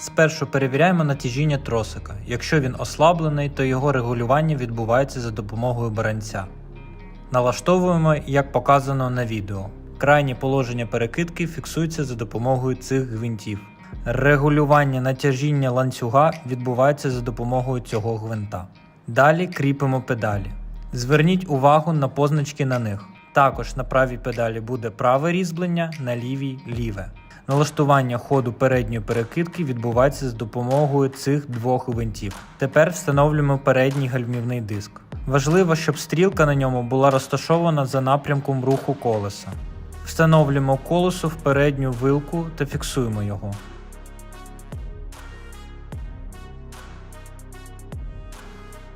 Спершу перевіряємо натяжіння тросика. Якщо він ослаблений, то його регулювання відбувається за допомогою баранця. Налаштовуємо, як показано на відео. Крайнє положення перекидки фіксується за допомогою цих гвинтів. Регулювання натяжіння ланцюга відбувається за допомогою цього гвинта. Далі кріпимо педалі. Зверніть увагу на позначки на них. Також на правій педалі буде праве різьблення, на лівій ліве. Налаштування ходу передньої перекидки відбувається з допомогою цих двох винтів. Тепер встановлюємо передній гальмівний диск. Важливо, щоб стрілка на ньому була розташована за напрямком руху колеса. Встановлюємо колесо в передню вилку та фіксуємо його.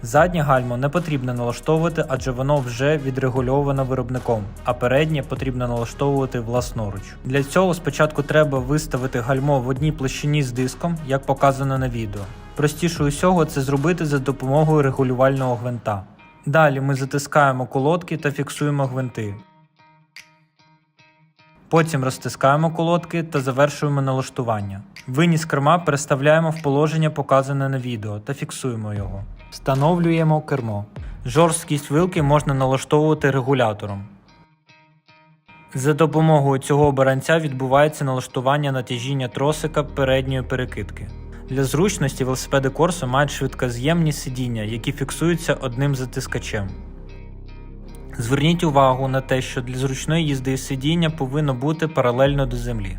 Заднє гальмо не потрібно налаштовувати, адже воно вже відрегульовано виробником, а переднє потрібно налаштовувати власноруч. Для цього спочатку треба виставити гальмо в одній площині з диском, як показано на відео. Простіше усього це зробити за допомогою регулювального гвинта. Далі ми затискаємо колодки та фіксуємо гвинти. Потім розтискаємо колодки та завершуємо налаштування. Виніс керма переставляємо в положення, показане на відео, та фіксуємо його. Встановлюємо кермо. Жорсткість вилки можна налаштовувати регулятором. За допомогою цього баранця відбувається налаштування натяжіння тросика передньої перекидки. Для зручності велосипеди Corsa мають швидкоз'ємні сидіння, які фіксуються одним затискачем. Зверніть увагу на те, що для зручної їзди сидіння повинно бути паралельно до землі.